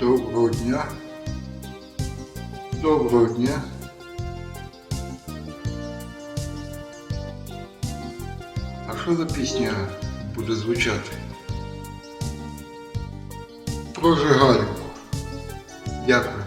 Доброго дня. Доброго дня. А що за пісня буде звучати? Про Жигальку. Дякую.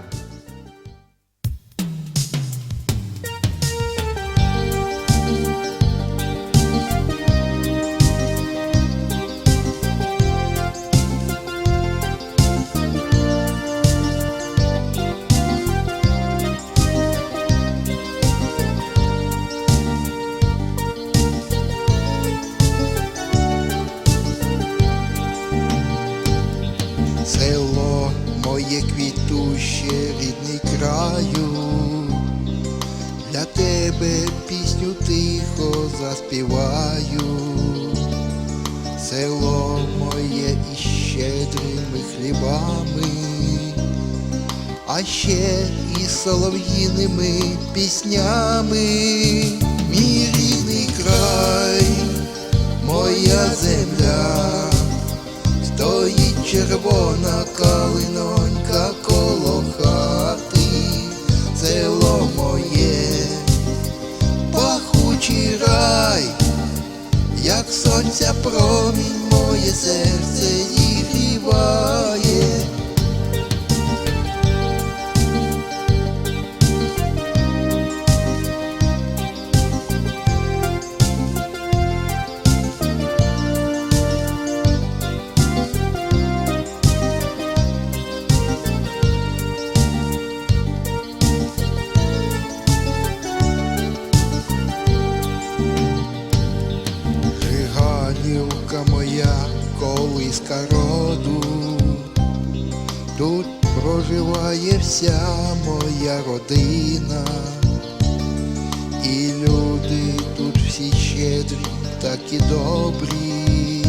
Моє квітуще, рідний краю, для тебе пісню тихо заспіваю, село моє із щедрими хлібами, а ще із солов'їними піснями, мій рідний край, моя земля. Червона калинонька коло хати, село моє, пахучий рай, як сонця промінь моє серце зігріває. Проживає вся моя родина, і люди тут всі щедрі, такі добрі,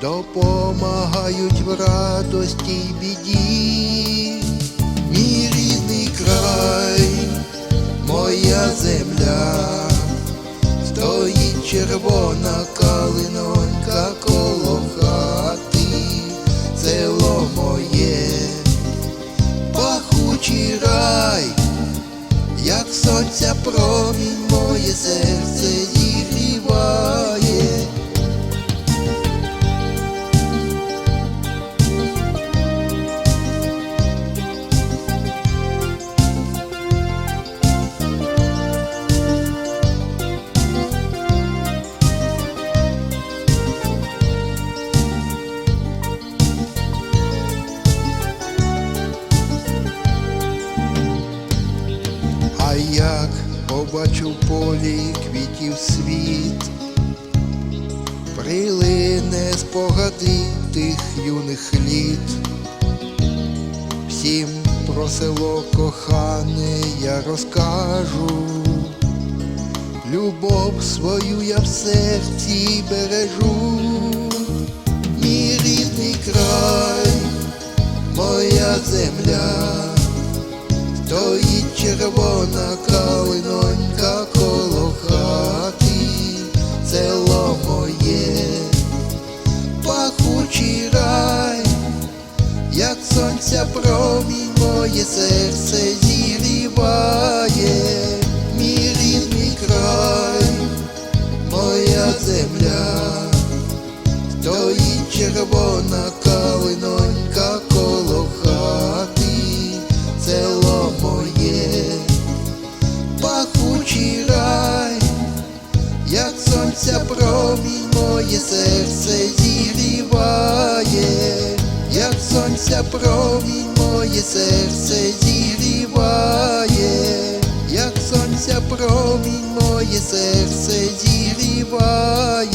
допомагають в радості й біді, мій рідний край, моя земля. Стоїть червона калинонька сонця побачу в полі квітів світ, прилине спогади тих юних літ, всім про село кохане я розкажу, любов свою я в серці бережу, мій рідний край, моя земля. Стоїть червона червона калинонька село моє, пахучий як сонця промінь моє серце зігріває, як сонця промінь моє серце зігріває, як сонця промінь моє серце зігріває.